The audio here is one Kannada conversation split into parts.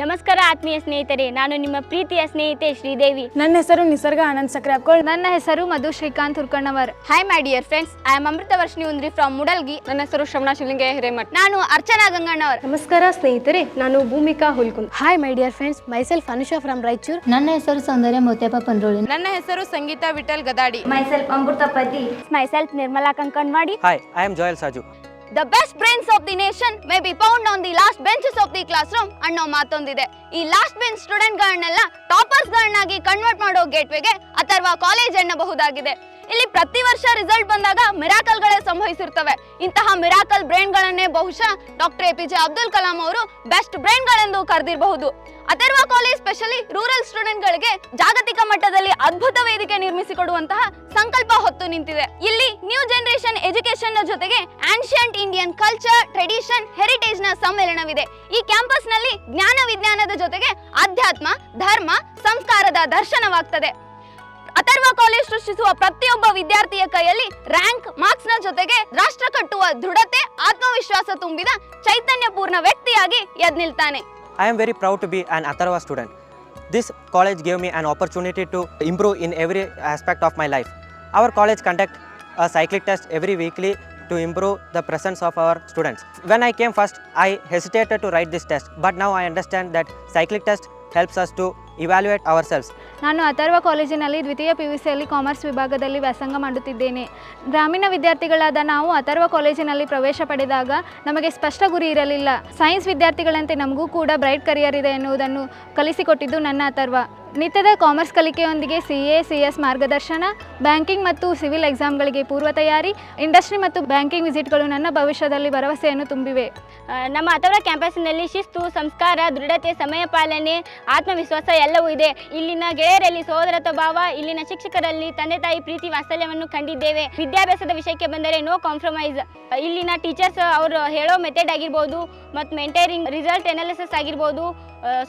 ನಮಸ್ಕಾರ ಆತ್ಮೀಯ ಸ್ನೇಹಿತರೆ ನಾನು ನಿಮ್ಮ ಪ್ರೀತಿಯ ಸ್ನೇಹಿತೆ ಶ್ರೀದೇವಿ. ನನ್ನ ಹೆಸರು ನಿಸರ್ಗ ಆನಂದ್ ಸಕ್ರಾಪ್ಕೋಳ್ ನನ್ನ ಹೆಸರು Madhu Shrikant Hurkannavar. Hi my dear friends I am Amrita Varshini Undri from Mudalgi ನನ್ನ ಹೆಸರು ಶ್ರವಣ ಶಿವಲಿಂಗ ಹಿರೇಮಠ್. ನಾನು ಅರ್ಚನಾ ಗಂಗಣ್ಣವರ್. ನಮಸ್ಕಾರ ಸ್ನೇಹಿತರೆ ನಾನು Bhoomika Hulkund. Hi my dear friends myself Anusha from Raichur ನನ್ನ ಹೆಸರು ಸೌಂದರ್ಯ ಮೋತ್ಯಪ್ಪ ಪಂಡ್ರೋಳಿ. ನನ್ನ ಹೆಸರು Sangeeta Vithal Gadadi. Myself Amrutapati myself Nirmala Kankanwadi. Hi I am Joyal Saju. The best brains of the nation may be found on the last benches of the classroom ಅನ್ನೋ ಮಾತೊಂದಿದೆ. ಈ ಲಾಸ್ಟ್ ಬೆಂಚ್ ಸ್ಟೂಡೆಂಟ್ಗಳನ್ನೆಲ್ಲ ಟಾಪರ್ಸ್ಗಳನ್ನಾಗಿ ಕನ್ವರ್ಟ್ ಮಾಡೋ ಗೇಟ್ವೇಗೆ ಅಥವಾ ಕಾಲೇಜ್ ಎನ್ನಬಹುದಾಗಿದೆ. ಇಲ್ಲಿ ಪ್ರತಿ ವರ್ಷ ರಿಸಲ್ಟ್ ಬಂದಾಗ ಮಿರಾಕಲ್ ಗಳೇ ಸಂಭವಿಸಿರ್ತವೆ. ಇಂತಹ ಮಿರಾಕಲ್ ಬ್ರೈನ್ಗಳನ್ನೇ ಬಹುಶಃ doctor A P J Abdul Kalam ಅವರು ಬೆಸ್ಟ್ ಬ್ರೈನ್ ಗಳೆಂದು ಕರೆದಿರಬಹುದು. Atharva college specially rural student ಗಳಿಗೆ ಜಾಗತಿಕ ಮಟ್ಟದಲ್ಲಿ ಅದ್ಭುತ ವೇದಿಕೆ ನಿರ್ಮಿಸಿಕೊಡುವಂತಹ ಸಂಕಲ್ಪ ಹೊತ್ತು ನಿಂತಿದೆ. ಇಲ್ಲಿ ನ್ಯೂ ಜನರೇಷನ್ ಎಜುಕೇಶನ್ನ ಜೊತೆಗೆ ಆನ್ಷಿಯಂಟ್ ಇಂಡಿಯನ್ ಕಲ್ಚರ್ ಟ್ರೆಡಿಷನ್ ಹೆರಿಟೇಜ್ನ ಸಮ್ಮೇಳನವಿದೆ. ಈ ಕ್ಯಾಂಪಸ್ನಲ್ಲಿ ಜ್ಞಾನ ವಿಜ್ಞಾನದ ಜೊತೆಗೆ ಅಧ್ಯಾತ್ಮ, ಧರ್ಮ, ಸಂಸ್ಕಾರದ ದರ್ಶನವಾಗ್ತದೆ. ಅಥರ್ವ ಕಾಲೇಜ್ ಸೃಷ್ಟಿಸುವ ಪ್ರತಿಯೊಬ್ಬ ವಿದ್ಯಾರ್ಥಿಯ ಕೈಯಲ್ಲಿ ರ್ಯಾಂಕ್ ಮಾರ್ಕ್ಸ್ನ ಜೊತೆಗೆ ರಾಷ್ಟ್ರ ಕಟ್ಟುವ ದೃಢತೆ ಆತ್ಮವಿಶ್ವಾಸ ತುಂಬಿದ ಚೈತನ್ಯಪೂರ್ಣ ವ್ಯಕ್ತಿಯಾಗಿ ಎದ್ ನಿಲ್ತಾನೆ. I am very proud to be an Atharva student this college gave me an opportunity to improve in every aspect of my life our college conduct a cyclic test every weekly to improve the presence of our students. When I came first, I hesitated to write this test, but now I understand that cyclic test helps us to evaluate selves ನಾನು ಅಥರ್ವ ಕಾಲೇಜಿನಲ್ಲಿ ದ್ವಿತೀಯ ಪಿ ಯು ಸಿಯಲ್ಲಿ ಕಾಮರ್ಸ್ ವಿಭಾಗದಲ್ಲಿ ವ್ಯಾಸಂಗ ಮಾಡುತ್ತಿದ್ದೇನೆ. ಗ್ರಾಮೀಣ ವಿದ್ಯಾರ್ಥಿಗಳಾದ ನಾವು ಅಥರ್ವ ಕಾಲೇಜಿನಲ್ಲಿ ಪ್ರವೇಶ ಪಡೆದಾಗ ನಮಗೆ ಸ್ಪಷ್ಟ ಗುರಿ ಇರಲಿಲ್ಲ. ಸೈನ್ಸ್ ವಿದ್ಯಾರ್ಥಿಗಳಂತೆ ನಮಗೂ ಕೂಡ ಬ್ರೈಟ್ ಕರಿಯರ್ ಇದೆ ಎನ್ನುವುದನ್ನು ಕಲಿಸಿಕೊಟ್ಟಿದ್ದು ನನ್ನ ಅಥರ್ವ. ನಿತ್ಯದ ಕಾಮರ್ಸ್ ಕಲಿಕೆಯೊಂದಿಗೆ ಸಿ ಎ, ಸಿ ಎಸ್ ಮಾರ್ಗದರ್ಶನ, ಬ್ಯಾಂಕಿಂಗ್ ಮತ್ತು ಸಿವಿಲ್ ಎಕ್ಸಾಮ್ಗಳಿಗೆ ಪೂರ್ವ ತಯಾರಿ, ಇಂಡಸ್ಟ್ರಿ ಮತ್ತು ಬ್ಯಾಂಕಿಂಗ್ ವಿಸಿಟ್ಗಳು ನನ್ನ ಭವಿಷ್ಯದಲ್ಲಿ ಭರವಸೆಯನ್ನು ತುಂಬಿವೆ. ನಮ್ಮ ಅಥವಾ ಕ್ಯಾಂಪಸ್ನಲ್ಲಿ ಶಿಸ್ತು, ಸಂಸ್ಕಾರ, ದೃಢತೆ, ಸಮಯ ಪಾಲನೆ, ಆತ್ಮವಿಶ್ವಾಸ ಎಲ್ಲವೂ ಇದೆ. ಇಲ್ಲಿನ ಗೆಳೆಯರಲ್ಲಿ ಸಹೋದರತ್ವ ಭಾವ ಇಲ್ಲಿನ ಶಿಕ್ಷಕರಲ್ಲಿ ತಂದೆ ತಾಯಿ ಪ್ರೀತಿ ವಾತ್ಸಲ್ಯವನ್ನು ಕಂಡಿದ್ದೇವೆ. ವಿದ್ಯಾಭ್ಯಾಸದ ವಿಷಯಕ್ಕೆ ಬಂದರೆ ನೋ ಕಾಂಪ್ರಮೈಸ್. ಇಲ್ಲಿನ ಟೀಚರ್ಸ್ ಅವರು ಹೇಳೋ ಮೆಥಡ್ ಆಗಿರ್ಬೋದು ಮತ್ತು ಮೆಂಟೈರಿಂಗ್ ರಿಸಲ್ಟ್ ಎನಾಲಿಸಿಸ್ ಆಗಿರ್ಬೋದು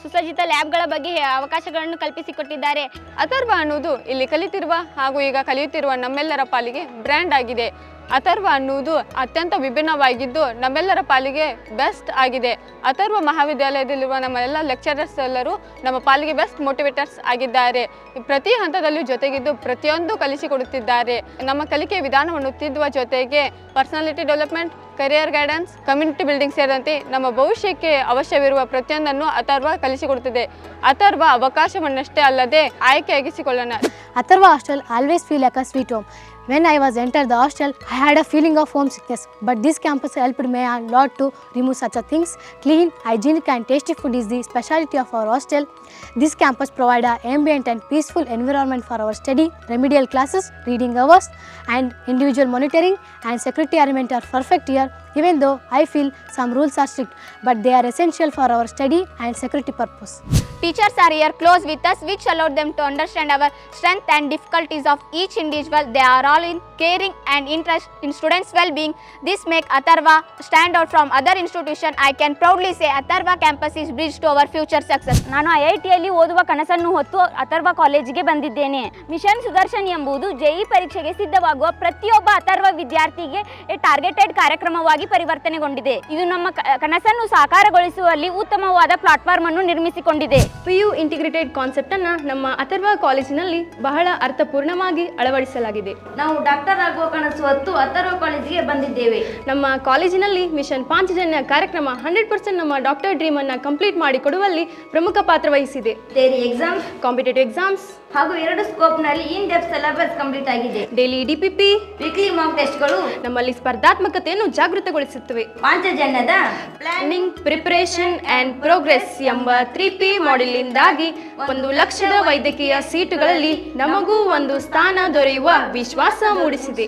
ಸುಸಜ್ಜಿತ ಲ್ಯಾಬ್ಗಳ ಬಗ್ಗೆ ಅವಕಾಶಗಳನ್ನು ಕಲ್ಪಿಸಿಕೊಟ್ಟಿದ್ದಾರೆ. ಅಥರ್ವ ಅನ್ನುವುದು ಇಲ್ಲಿ ಕಲಿತಿರುವ ಹಾಗೂ ಈಗ ಕಲಿಯುತ್ತಿರುವ ನಮ್ಮೆಲ್ಲರ ಪಾಲಿಗೆ ಬ್ರ್ಯಾಂಡ್ ಆಗಿದೆ. ಅಥರ್ವ ಅನ್ನುವುದು ಅತ್ಯಂತ ವಿಭಿನ್ನವಾಗಿದ್ದು ನಮ್ಮೆಲ್ಲರ ಪಾಲಿಗೆ ಬೆಸ್ಟ್ ಆಗಿದೆ. ಅಥರ್ವ ಮಹಾವಿದ್ಯಾಲಯದಲ್ಲಿರುವ ನಮ್ಮ ಎಲ್ಲ ಲೆಕ್ಚರರ್ಸ್ ಎಲ್ಲರೂ ನಮ್ಮ ಪಾಲಿಗೆ ಬೆಸ್ಟ್ ಮೋಟಿವೇಟರ್ಸ್ ಆಗಿದ್ದಾರೆ. ಪ್ರತಿ ಹಂತದಲ್ಲೂ ಜೊತೆಗಿದ್ದು ಪ್ರತಿಯೊಂದು ಕಲಿಸಿಕೊಡುತ್ತಿದ್ದಾರೆ. ನಮ್ಮ ಕಲಿಕೆ ವಿಧಾನವನ್ನು ತಿದ್ದುವ ಜೊತೆಗೆ personality development career guidance community building ಸೇರಿದಂತೆ ನಮ್ಮ ಭವಿಷ್ಯಕ್ಕೆ ಅವಶ್ಯವಿರುವ ಪ್ರತಿಯೊಂದನ್ನು ಅಥರ್ವ ಕಲಿಸಿಕೊಡುತ್ತದೆ ಅಥರ್ವ ಅವಕಾಶವನ್ನಷ್ಟೇ ಅಲ್ಲದೆ ಆಯ್ಕೆಯಾಗಿಸಿಕೊಳ್ಳೋಣ Atharva hostel always feel like a sweet home. When I was entered the hostel, I had a feeling of homesickness. But this campus helped me a lot to remove such a things. Clean, hygienic and tasty food is the specialty of our hostel. This campus provides a ambient and peaceful environment for our study, remedial classes, reading hours and individual monitoring and security arrangement are perfect here. Even though I feel some rules are strict, but they are essential for our study and security purpose. Teachers are here close with us, which allowed them to understand our strength and difficulties of each individual. They are all in caring and interest in students' well-being. This make Atharva stand out from other institution. I can proudly say Atharva campus is bridge to our future success. ನಾನು ಐ ಐ ಟಿಯಲ್ಲಿ ಓದುವ ಕನಸನ್ನು ಹೊತ್ತು ಅಥರ್ವ ಕಾಲೇಜಿಗೆ ಬಂದಿದ್ದೇನೆ ಮಿಷನ್ ಸುದರ್ಶನ್ ಎಂಬುದು ಜೆಇ ಪರೀಕ್ಷೆಗೆ ಸಿದ್ಧವಾಗುವ ಪ್ರತಿಯೊಬ್ಬ ಅಥರ್ವ ವಿದ್ಯಾರ್ಥಿಗೆ ಟಾರ್ಗೆಟೆಡ್ ಕಾರ್ಯಕ್ರಮವಾಗಿ ಪರಿವರ್ತನೆಗೊಂಡಿದೆ ಇದು ನಮ್ಮ ಕನಸನ್ನು ಸಾಕಾರಗೊಳಿಸುವಲ್ಲಿ ಉತ್ತಮವಾದ ಪ್ಲಾಟ್ಫಾರ್ಮ್ ಅನ್ನು ನಿರ್ಮಿಸಿಕೊಂಡಿದೆ ಪಿ ಯು ಇಂಟಿಗ್ರೇಟೆಡ್ ಕಾನ್ಸೆಪ್ಟನ್ನು ನಮ್ಮ ಅಥರ್ವ ಕಾಲೇಜಿನಲ್ಲಿ ಬಹಳ ಅರ್ಥಪೂರ್ಣವಾಗಿ ಅಳವಡಿಸಲಾಗಿದೆ. ನಾವು ಡಾಕ್ಟರ್ ಆಗುವ ಕನಸು ಹೊತ್ತು ಅಥರ್ವ ಕಾಲೇಜಿಗೆ ಬಂದಿದ್ದೇವೆ. ನಮ್ಮ ಕಾಲೇಜಿನಲ್ಲಿ ಮಿಷನ್ ಪಾಂಚಜನ್ಯ ಕಾರ್ಯಕ್ರಮ ಹಂಡ್ರೆಡ್ ಪರ್ಸೆಂಟ್ ನಮ್ಮ ಡಾಕ್ಟರ್ ಡ್ರೀಮ್ ಅನ್ನ ಕಂಪ್ಲೀಟ್ ಮಾಡಿಕೊಡುವಲ್ಲಿ ಪ್ರಮುಖ ಪಾತ್ರ ವಹಿಸಿದೆ. ಥೇರಿ ಎಕ್ಸಾಮ್ಸ್ ಕಾಂಪಿಟೇಟಿವ್ ಎಕ್ಸಾಮ್ಸ್ ಹಾಗೂ ಎರಡು ಸ್ಕೋಪ್ನಲ್ಲಿ ಇನ್ ಡೆಪ್ ಸಿಲೆಬಸ್ ಕಂಪ್ಲೀಟ್ ಆಗಿದೆ daily D P P weekly mock ಟೆಸ್ಟ್ಗಳು ನಮ್ಮಲ್ಲಿ ಸ್ಪರ್ಧಾತ್ಮಕತೆಯನ್ನು ಜಾಗೃತಗೊಳಿಸುತ್ತವೆ. ಪಾಂಚಜನ್ಯದ ಪ್ಲಾನಿಂಗ್ ಪ್ರಿಪರೇಷನ್ ಅಂಡ್ ಪ್ರೋಗ್ರೆಸ್ ಎಂಬ ತ್ರೀ ಪಿ ಮಾಡೆಲಿಂದಾಗಿ ಒಂದು ಲಕ್ಷದ ವೈದ್ಯಕೀಯ ಸೀಟುಗಳಲ್ಲಿ ನಮಗೂ ಒಂದು ಸ್ಥಾನ ದೊರೆಯುವ ವಿಶ್ವಾಸ ಮೂಡಿಸಿದೆ.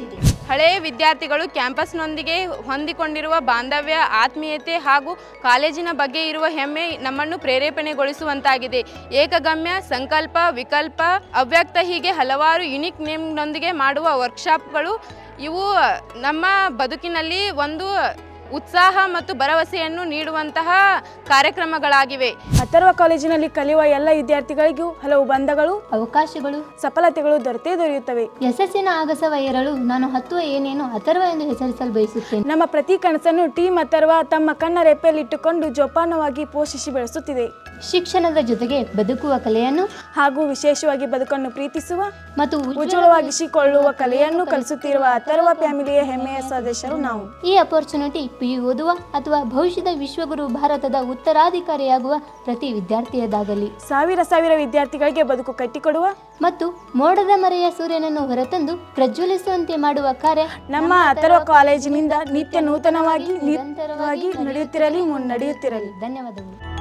ಹಳೆಯ ವಿದ್ಯಾರ್ಥಿಗಳು ಕ್ಯಾಂಪಸ್ನೊಂದಿಗೆ ಹೊಂದಿಕೊಂಡಿರುವ ಬಾಂಧವ್ಯ, ಆತ್ಮೀಯತೆ ಹಾಗೂ ಕಾಲೇಜಿನ ಬಗ್ಗೆ ಇರುವ ಹೆಮ್ಮೆ ನಮ್ಮನ್ನು ಪ್ರೇರೇಪಣೆಗೊಳಿಸುವಂತಾಗಿದೆ. ಏಕಗಮ್ಯ, ಸಂಕಲ್ಪ, ವಿಕಲ್ಪ, ಅವ್ಯಕ್ತ ಹೀಗೆ ಹಲವಾರು ಯುನಿಕ್ ನೇಮ್ನೊಂದಿಗೆ ಮಾಡುವ ವರ್ಕ್ಶಾಪ್ಗಳು ಇವು ನಮ್ಮ ಬದುಕಿನಲ್ಲಿ ಒಂದು ಉತ್ಸಾಹ ಮತ್ತು ಭರವಸೆಯನ್ನು ನೀಡುವಂತಹ ಕಾರ್ಯಕ್ರಮಗಳಾಗಿವೆ. ಅಥರ್ವ ಕಾಲೇಜಿನಲ್ಲಿ ಕಲಿಯುವ ಎಲ್ಲ ವಿದ್ಯಾರ್ಥಿಗಳಿಗೂ ಹಲವು ಬಂಧಗಳು ಅವಕಾಶಗಳು ಸಫಲತೆಗಳು ದೊರೆತೇ ದೊರೆಯುತ್ತವೆ. ಯಶಸ್ಸಿನ ಆಗಸವ ಏರಲು ನಾನು ಹತ್ತುವ ಏನೇನು ಅಥರ್ವ ಎಂದು ಹೆಸರಿಸಲು ಬಯಸುತ್ತೇನೆ. ನಮ್ಮ ಪ್ರತಿ ಕನಸನ್ನು ಟೀಮ್ ಅಥರ್ವ ತಮ್ಮ ಕಣ್ಣ ರೆಪ್ಪೆಯಲ್ಲಿಟ್ಟುಕೊಂಡು ಜೋಪಾನವಾಗಿ ಪೋಷಿಸಿ ಬೆಳೆಸುತ್ತಿದೆ. ಶಿಕ್ಷಣದ ಜೊತೆಗೆ ಬದುಕುವ ಕಲೆಯನ್ನು ಹಾಗೂ ವಿಶೇಷವಾಗಿ ಬದುಕನ್ನು ಪ್ರೀತಿಸುವ ಮತ್ತು ಉಜ್ವಲವಾಗಿಸಿಕೊಳ್ಳುವ ಕಲೆಯನ್ನು ಕಲಿಸುತ್ತಿರುವ ಅಥರ್ವ ಫ್ಯಾಮಿಲಿಯ ಹೆಮ್ಮೆಯ ಸದಸ್ಯರು ನಾವು. ಈ ಅಪರ್ಚುನಿಟಿ ಪಿ ಓದುವ ಅಥವಾ ಭವಿಷ್ಯದ ವಿಶ್ವಗುರು ಭಾರತದ ಉತ್ತರಾಧಿಕಾರಿಯಾಗುವ ಪ್ರತಿ ವಿದ್ಯಾರ್ಥಿಯದಾಗಲಿ. ಸಾವಿರ ಸಾವಿರ ವಿದ್ಯಾರ್ಥಿಗಳಿಗೆ ಬದುಕು ಕಟ್ಟಿಕೊಡುವ ಮತ್ತು ಮೋಡದ ಮರೆಯ ಸೂರ್ಯನನ್ನು ಹೊರತಂದು ಪ್ರಜ್ವಲಿಸುವಂತೆ ಮಾಡುವ ಕಾರ್ಯ ನಮ್ಮ ಅಥರ್ವ ಕಾಲೇಜಿನಿಂದ ನಿತ್ಯ ನೂತನವಾಗಿ ನಿರಂತರವಾಗಿ ನಡೆಯುತ್ತಿರಲಿ ಮುನ್ನಡೆಯುತ್ತಿರಲಿ. ಧನ್ಯವಾದಗಳು.